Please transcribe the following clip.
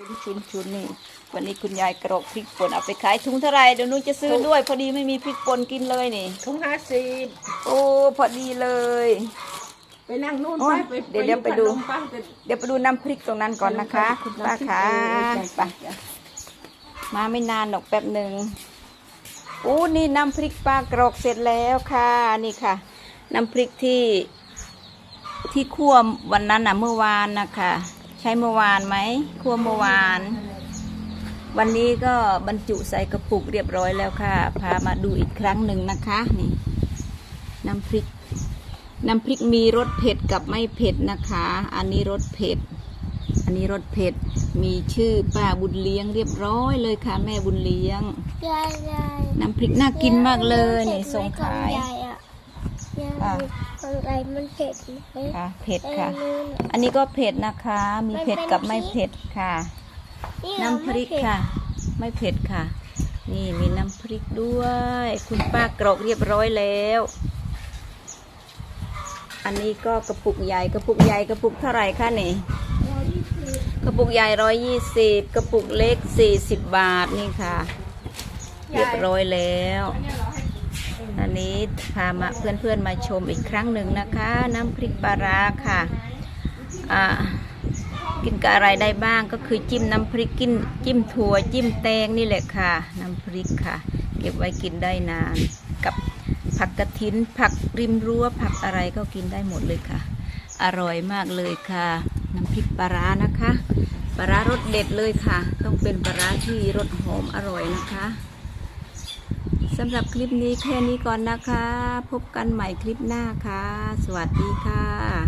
ชุนชุนชุนนี่วันนี้คุณยายกรอกพริกป่นเอาไปขายถุงเท่าไหรเดี๋ยวหนุจะซื้อด้วย พอดีไม่มีพริกป่นกินเลยนี่ถุงห้าสิบโอ้พอดีเลย ไปนั่งนู่นโอ้ไปยไปเดี๋ยวเดี๋ยวไปดูพัลมไปเดี๋ยวไปดูน้ำพริกตรงนั้นก่อนนะคะคุณป้าคะไปมาไม่นานหรอกแป๊บหนึ่งโอ้นี่น้ำพริกปลากรอกเสร็จแล้วค่ะนี่ค่ะ น้ำพริกที่ที่คั่ววันนั้นน่ะเมื่อวานนะคะ ใช้เมื่อวานไหมคั่วเมื่อวาน วันนี้ก็บรรจุใส่กระปุกเรียบร้อยแล้วค่ะ พามาดูอีกครั้งหนึ่งนะคะนี่น้ำพริก น้ำพริกมีรสเผ็ดกับไม่เผ็ดนะคะ อันนี้รสเผ็ด อันนี้รสเผ็ด มีชื่อป้าบุญเลี้ยงเรียบร้อยเลยค่ะ แม่บุญเลี้ยงยายยายน้ำพริกน่ากินมากเลยนี่ส่งขายยาย อะยายอะ อะไรมันเผ็ดไหมค่ะเผ็ดค่ะ เอออันนี้ก็เผ็ดนะคะ มีเผ็ดกับไม่เผ็ดค่ะนี่น้ำพริกค่ะ ไม่เผ็ดค่ะ นี่มีน้ำพริกด้วย คุณป้ากรอกเรียบร้อยแล้ว อันนี้ก็กระปุกใหญ่กระปุกใหญ่กระปุกเท่าไหร่คะนี่ กระปุกใหญ่ร้อยยี่สิบกระปุกเล็กสี่สิบบาทนี่ค่ะ เรียบร้อยแล้ว อันนี้ อันนี้พามาเพื่อนๆมาชมอีกครั้งหนึ่งนะคะ น้ำพริกปลาร้าค่ะอ่ากินกับอะไรได้บ้างก็คือจิ้มน้ำพริกกินจิ้มถั่วจิ้มแตงนี่แหละค่ะ น้ำพริกค่ะ เก็บไว้กินได้นาน กับผักกระถินผักริมรั้วผักอะไรก็กินได้หมดเลยค่ะ อร่อยมากเลยค่ะ น้ำพริกปลาร้านะคะปลาร้ารสเด็ดเลยค่ะ ต้องเป็นปลาร้าที่รสหอมอร่อยนะคะ สำหรับคลิปนี้แค่นี้ก่อนนะคะ พบกันใหม่คลิปหน้าค่ะ สวัสดีค่ะ